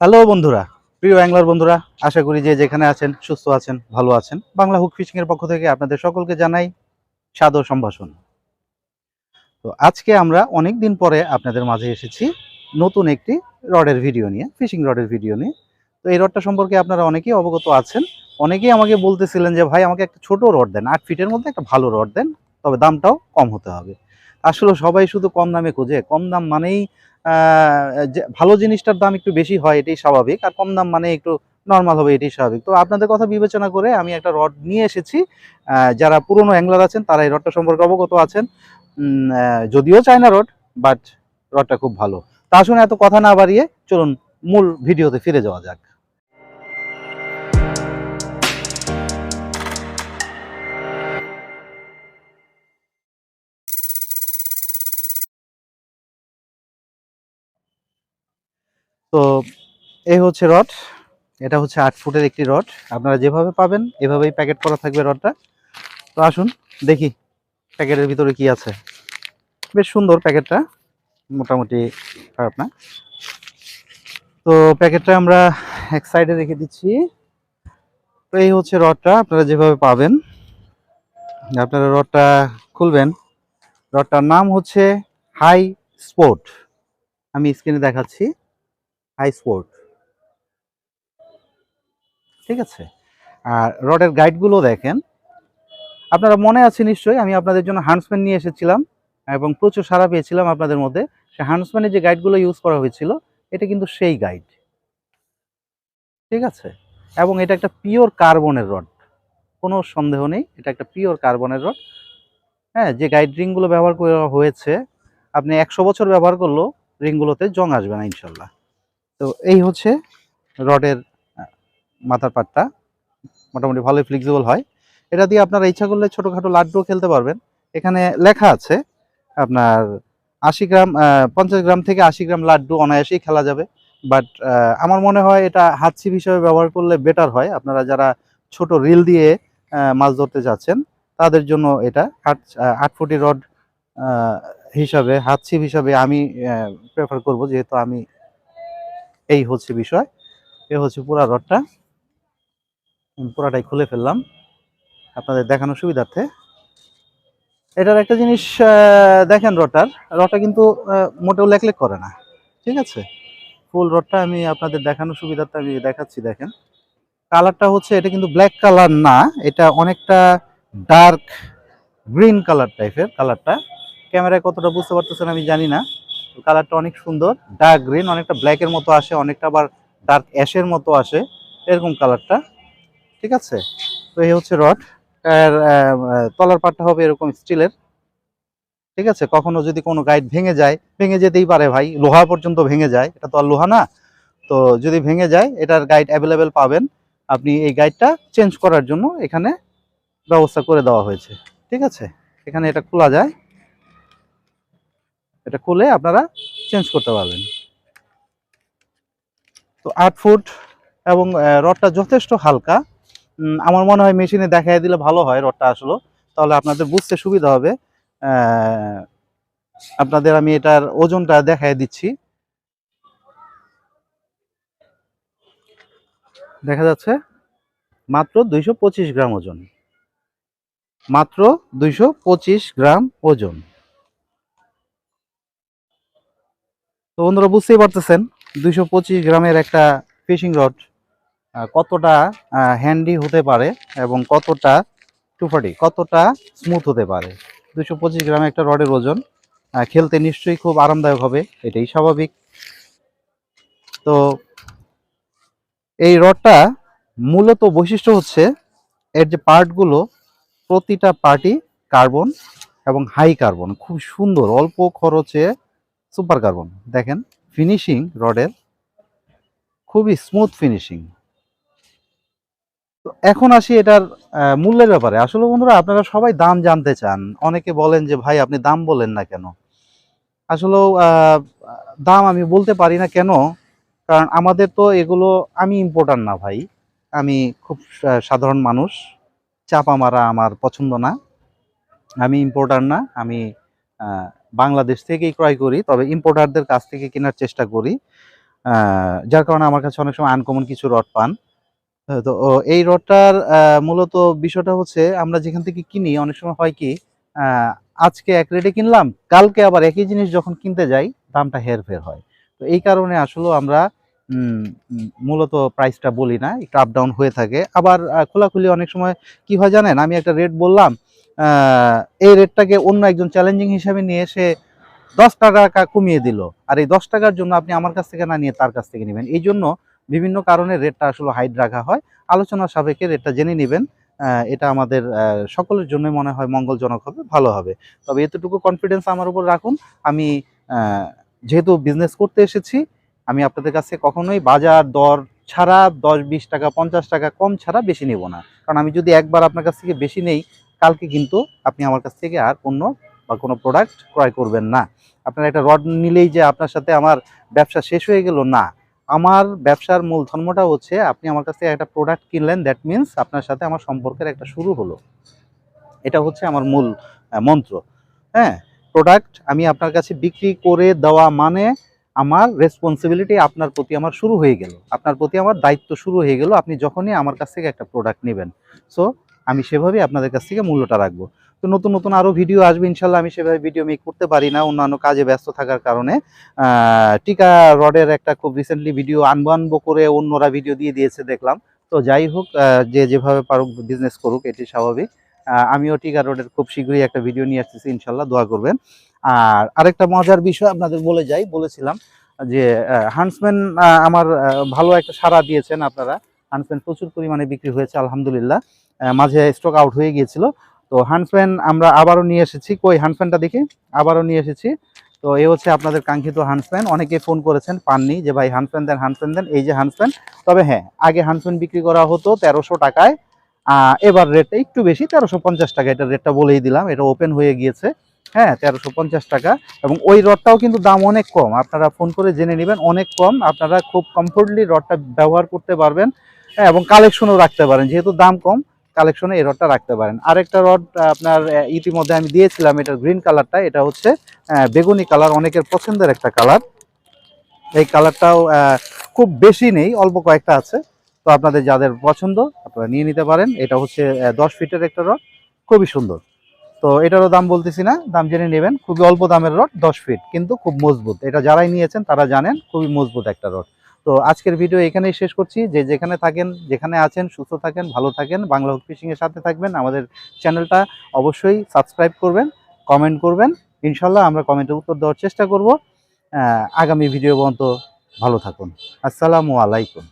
Hello বন্ধুরা, প্রিয় angler বন্ধুরা, আশা করি যে যেখানে আছেন, সুস্থ আছেন, ভালো আছেন। বাংলা হুক ফিশিং এর পক্ষ থেকে আপনাদের সকলকে জানাই সাদর সম্ভাষণ। তো আজকে আমরা অনেক দিন পরে আপনাদের মাঝে এসেছি নতুন একটি রডের ভিডিও নিয়ে, ফিশিং রডের ভিডিও নিয়ে। তো এই রডটা সম্পর্কে আপনারা অনেকেই অবগত আছেন। অনেকেই আমাকে বলতেছিলেন যে, ভাই, আমাকে একটা ছোট রড দেন, আট ফিটের মধ্যে একটা ভালো রড দেন, তবে দামটাও কম হতে হবে। আসলে সবাই শুধু কম দামে খোঁজে, কম দাম মানেই ভালো জিনিসটার দাম একটু বেশি হয়, এটাই স্বাভাবিক। আর কম দাম মানে একটু নর্মাল হবে, এটাই স্বাভাবিক। তো আপনাদের কথা বিবেচনা করে আমি একটা রড নিয়ে এসেছি। যারা পুরনো অ্যাংলার আছেন, তারা এই রডটা সম্পর্কে অবগত আছেন। যদিও চায়না রড বাট রডটা খুব ভালো। তা শুনে এত কথা না বাড়িয়ে চলুন মূল ভিডিওতে ফিরে যাওয়া যাক। তো এই হচ্ছে রড। এটা হচ্ছে আট ফুটের একটি রড। আপনারা যেভাবে পাবেন, এভাবেই প্যাকেট করা থাকবে রডটা। তো আসুন, দেখি প্যাকেটের ভিতরে কি আছে। বেশ সুন্দর প্যাকেটটা, মোটামুটি খারাপ না। তো প্যাকেটটা আমরা এক সাইডে রেখে দিচ্ছি। তো এই হচ্ছে রডটা, আপনারা যেভাবে পাবেন। আপনারা রডটা খুলবেন। রডটার নাম হচ্ছে হাই স্পোর্ট। আমি স্ক্রিনে দেখাচ্ছি। স্পোর্ট ঠিক আছে? আর রডের গাইডগুলো দেখেন। আপনারা মনে আছে নিশ্চয়ই, আমি আপনাদের জন্য হান্সম্যান নিয়ে এসেছিলাম এবং প্রচুর সাড়া পেয়েছিলাম আপনাদের মধ্যে। সে হান্সম্যানের যে গাইডগুলো ইউজ করা হয়েছিল, এটা কিন্তু সেই গাইড ঠিক আছে? এবং এটা একটা পিওর কার্বনের রড কোনো সন্দেহ নেই, এটা একটা পিওর কার্বনের রড হ্যাঁ যে গাইড রিংগুলো ব্যবহার করা হয়েছে, আপনি একশো বছর ব্যবহার করলেও রিংগুলোতে জং আসবে না, ইনশাল্লাহ। তো এই হচ্ছে রডের মাথার পাটটা। মোটামুটি ভালোই ফ্লেক্সিবল হয়। এটা দিয়ে আপনারা ইচ্ছা করলে ছোটোখাটো লাড্ডুও খেলতে পারবেন। এখানে লেখা আছে আপনার আশি গ্রাম পঞ্চাশ গ্রাম থেকে আশি গ্রাম লাড্ডু অনায়াসেই খেলা যাবে। বাট আমার মনে হয় এটা হাত ছিপ হিসেবে ব্যবহার করলে বেটার হয়। আপনারা যারা ছোট রিল দিয়ে মাছ ধরতে যাচ্ছেন, তাদের জন্য এটা আট আট ফুটি রড হিসাবে হাত ছিপ হিসাবে আমি প্রেফার করব। যেহেতু আমি এই হচ্ছে বিষয়। এ হচ্ছে পুরা রডটা। পুরাটাই খুলে ফেললাম। আপনাদের দেখানোর সুবিধার্থে। এটার একটা জিনিস দেখেন রডটার। রডটা কিন্তু মোটেও লেকলেক করে না। ঠিক আছে? ফুল রডটা আমি আপনাদের দেখানোর সুবিধার্থে আমি দেখাচ্ছি, দেখেন। কালারটা হচ্ছে, এটা কিন্তু ব্ল্যাক কালার না। এটা অনেকটা ডার্ক গ্রিন কালার টাইপের কালারটা। ক্যামেরায় কতটা বুঝতে পারতেছেন আমি জানি না। কালারটা অনেক সুন্দর। ডার্ক গ্রিন অনেকটা ব্ল্যাকের মতো আসে অনেকটা আবার ডার্ক অ্যাশের মতো আসে। এরকম কালারটা ঠিক আছে? তো এই হচ্ছে রড আহ, তলার পাটটা হবে এরকম স্টিলের ঠিক আছে? কখনো যদি কোনো গাইড ভেঙে যায় ভেঙে যেতেই পারে ভাই লোহা পর্যন্ত ভেঙে যায় এটা তো আর লোহা না। তো যদি ভেঙে যায় এটার গাইড অ্যাভেলেবেল পাবেন। আপনি এই গাইডটা চেঞ্জ করার জন্য এখানে ব্যবস্থা করে দেওয়া হয়েছে ঠিক আছে? এখানে এটা খোলা যায়। এটা খুলে আপনারা চেঞ্জ করতে পারবেন। তো আট ফুট এবং রডটা যথেষ্ট হালকা। আমার মনে হয় মেশিনে দেখাই দিলে ভালো হয় রডটা আসলে। তাহলে আপনাদের বুঝতে সুবিধা হবে। আপনাদের আমি এটার ওজনটা দেখাই দিচ্ছি। দেখা যাচ্ছে মাত্র দুইশো পঁচিশ গ্রাম ওজন। মাত্র দুইশো পঁচিশ গ্রাম ওজন। তো বন্ধুরা বুঝতেই পারতেছেন, দুইশো পঁচিশ গ্রামের একটা ফিশিং রড কতটা হ্যান্ডি হতে পারে এবং কতটা টুফাটি, কতটা স্মুথ হতে পারে। দুশো পঁচিশ গ্রাম একটা রডের ওজন খেলতে নিশ্চয়ই খুব আরামদায়ক হবে, এটাই স্বাভাবিক। তো এই রডটা মূলত বৈশিষ্ট্য হচ্ছে, এর যে পার্টগুলো, প্রতিটা পার্টই কার্বন এবং হাই কার্বন, খুব সুন্দর, অল্প খরচে সুপার কার্বন দেখেন ফিনিশিং রডের খুবই স্মুথ ফিনিশিং তো এখন আসি এটার মূল্যের ব্যাপারে। আসলে বন্ধুরা, আপনারা সবাই দাম জানতে চান। অনেকে বলেন যে, ভাই, আপনি দাম বলেন না কেন? আসলেও দাম আমি বলতে পারি না কেন? কারণ আমাদের তো এগুলো আমি ইম্পোর্টার না ভাই। আমি খুব সাধারণ মানুষ। চাপা মারা আমার পছন্দ না। আমি ইম্পোর্টার না। আমি বাংলাদেশ থেকেই ক্রয় করি, তবে ইম্পোর্টারদের কাছ থেকে কেনার চেষ্টা করি। যার কারণে আমার কাছে অনেক সময় আনকমন কিছু রড পান। তো এই রডটার মূলত বিষয়টা হচ্ছে আমরা যেখান থেকে কিনি, অনেক সময় হয় কি আজকে এক রেটে কিনলাম, কালকে আবার একই জিনিস যখন কিনতে যাই, দামটা হেরফের হয়। তো এই কারণে আসলে আমরা মূলত প্রাইসটা বলি না, একটু আপ ডাউন হয়ে থাকে। আবার খোলাখুলি অনেক সময় কি হয় জানেন, আমি একটা রেট বললাম এই রেটটাকে অন্য একজন চ্যালেঞ্জিং হিসাবে নিয়ে এসে দশ টাকা কমিয়ে দিল। আর এই দশ টাকার জন্য আপনি আমার কাছ থেকে না নিয়ে তার কাছ থেকে নেবেন। এই জন্য বিভিন্ন কারণে রেটটা আসলে হাইট রাখা হয়। আলোচনার সাপেক্ষে রেটটা জেনে নেবেন। এটা আমাদের সকলের জন্য মনে হয় মঙ্গলজনক হবে, ভালো হবে। তবে এতটুকু কনফিডেন্স আমার উপর রাখুন। আমি যেহেতু বিজনেস করতে এসেছি, আমি আপনাদের কাছে কখনোই বাজার দর ছাড়া দশ, বিশ টাকা, পঞ্চাশ টাকা কম ছাড়া বেশি নেব না। কারণ আমি যদি একবার আপনার কাছ থেকে বেশি নেই কালকে কিন্তু আপনি আমার কাছ থেকে আর অন্য বা কোনো প্রোডাক্ট ক্রয় করবেন না। আপনার একটা রড নিলেই যে আপনার সাথে আমার ব্যবসা শেষ হয়ে গেল, না। আমার ব্যবসার মূল ধর্মটা হচ্ছে আপনি আমার কাছ থেকে একটা প্রোডাক্ট কিনলেন দ্যাট মিন্স আপনার সাথে আমার সম্পর্কের একটা শুরু হলো। এটা হচ্ছে আমার মূল মন্ত্র। হ্যাঁ প্রোডাক্ট আমি আপনার কাছে বিক্রি করে দেওয়া মানে আমার রেসপন্সিবিলিটি আপনার প্রতি আমার শুরু হয়ে গেল। আপনার প্রতি আমার দায়িত্ব শুরু হয়ে গেল, আপনি যখনই আমার কাছ থেকে একটা প্রোডাক্ট নেবেন। সো আমি সেভাবেই আপনাদের কাছ থেকে মূল্যটা রাখব। তো নতুন নতুন আরও ভিডিও আসবে, ইনশাল্লাহ আমি সেভাবে ভিডিও মেক করতে পারি না। অন্যান্য কাজে ব্যস্ত থাকার কারণে টিকা রডের একটা খুব রিসেন্টলি ভিডিও আনব আনব করে অন্যরা ভিডিও দিয়ে দিয়েছে দেখলাম। তো যাই হোক যে যেভাবে পারুক বিজনেস করুক, এটি স্বাভাবিক। আমিও টিকা রোডের খুব শীঘ্রই একটা ভিডিও নিয়ে আসতেছি, ইনশাল্লাহ দোয়া করবেন। আর আরেকটা মজার বিষয় আপনাদের বলে যাই, বলেছিলাম যে হান্সম্যান আমার ভালো একটা সাড়া দিয়েছেন আপনারা। হান্সম্যান প্রচুর পরিমাণে বিক্রি হয়েছে, আলহামদুলিল্লাহ। মাঝে স্টক আউট হয়ে গিয়েছিল। তো হান্সম্যান আমরা আবারও নিয়ে এসেছি। কই হান্সম্যানটা দেখি? আবারও নিয়ে এসেছি। তো এ হচ্ছে আপনাদের কাঙ্ক্ষিত হান্সম্যান অনেকে ফোন করেছেন পাননি যে ভাই হান্সম্যান দেন হান্সম্যান দেন। এই যে হান্সম্যান তবে হ্যাঁ আগে হান্সম্যান বিক্রি করা হতো তেরোশো টাকায়। এবার রেটটা একটু বেশি তেরোশো পঞ্চাশ টাকা। এটা রেটটা বলেই দিলাম এটা ওপেন হয়ে গিয়েছে। হ্যাঁ তেরোশো পঞ্চাশ টাকা। এবং ওই রডটাও কিন্তু দাম অনেক কম। আপনারা ফোন করে জেনে নেবেন অনেক কম। আপনারা খুব কমফোর্টলি রডটা ব্যবহার করতে পারবেন হ্যাঁ, এবং কালেকশনও রাখতে পারেন যেহেতু দাম কম। কালেকশনে এই রডটা রাখতে পারেন। আরেকটা রড আপনার ইতিমধ্যে আমি দিয়েছিলাম, এটার গ্রিন কালারটা এটা হচ্ছে বেগুনি কালার অনেকের পছন্দের একটা কালার এই কালারটাও খুব বেশি নেই, অল্প কয়েকটা আছে। তো আপনাদের যাদের পছন্দ, আপনারা নিয়ে নিতে পারেন। এটা হচ্ছে দশ ফিটের একটা রড খুবই সুন্দর। তো এটারও দাম বলতেছি না, দাম জেনে নেবেন। খুবই অল্প দামের রড দশ ফিট কিন্তু খুব মজবুত। এটা যারাই নিয়েছেন, তারা জানেন, খুবই মজবুত একটা রড তো আজকের ভিডিও এখানেই শেষ করছি। যে যেখানে থাকেন, যেখানে আছেন, সুস্থ থাকেন, ভালো থাকেন, বাংলা হুক ফিশিংয়ের সাথে থাকবেন, আমাদের চ্যানেলটা অবশ্যই সাবস্ক্রাইব করবেন কমেন্ট করবেন। ইনশাল্লাহ আমরা কমেন্টে উত্তর দেওয়ার চেষ্টা করব। আগামী ভিডিও পর্যন্ত ভালো থাকুন। আসসালামু আলাইকুম।